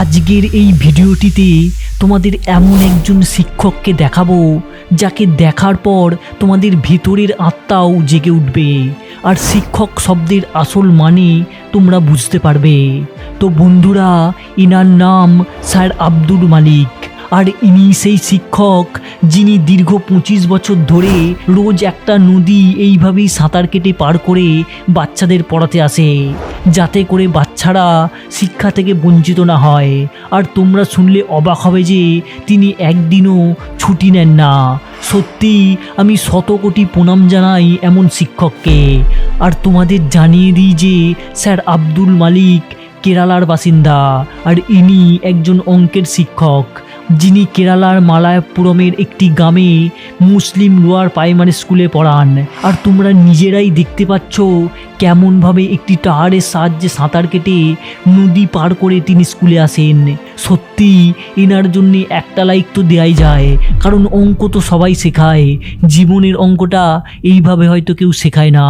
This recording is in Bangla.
আজকের এই ভিডিওটিতে তোমাদের এমন একজন শিক্ষককে দেখাবো, যাকে দেখার পর তোমাদের ভিতরের আত্মাও জেগে উঠবে। আর শিক্ষক শব্দের আসল মানে তোমরা বুঝতে পারবে। তো বন্ধুরা, ইনার নাম স্যার আব্দুল মালিক। আর ইনি সেই শিক্ষক যিনি দীর্ঘ পঁচিশ বছর ধরে রোজ একটা নদী এইভাবেই সাঁতার কেটে পার করে বাচ্চাদের পড়াতে আসে। যাতে করে বাচ্চারা শিক্ষা থেকে বঞ্চিত না হয়। আর তোমরা শুনলে অবাক হবে যে তিনি একদিনও ছুটি নেন না। সত্যি আমি শত কোটি প্রণাম জানাই এমন শিক্ষককে। আর তোমাদের জানিয়ে দিই যে স্যার আব্দুল মালিক কেরালার বাসিন্দা, আর ইনি একজন অঙ্কের শিক্ষক। যিনি কেরালার মালায়াপুরমের একটি গ্রামে মুসলিম লোয়ার প্রাইমারি স্কুলে পড়ান। আর তোমরা নিজেরাই দেখতে পাচ্ছ কেমনভাবে একটি টাহারের সাহায্যে সাঁতার কেটে নদী পার করে তিনি স্কুলে আসেন। সত্যি এনার জন্যে একটা লাইক তো দেয়াই যায়, কারণ অঙ্ক তো সবাই শেখায়। জীবনের অঙ্কটা এইভাবে হয়তো কেউ শেখায় না।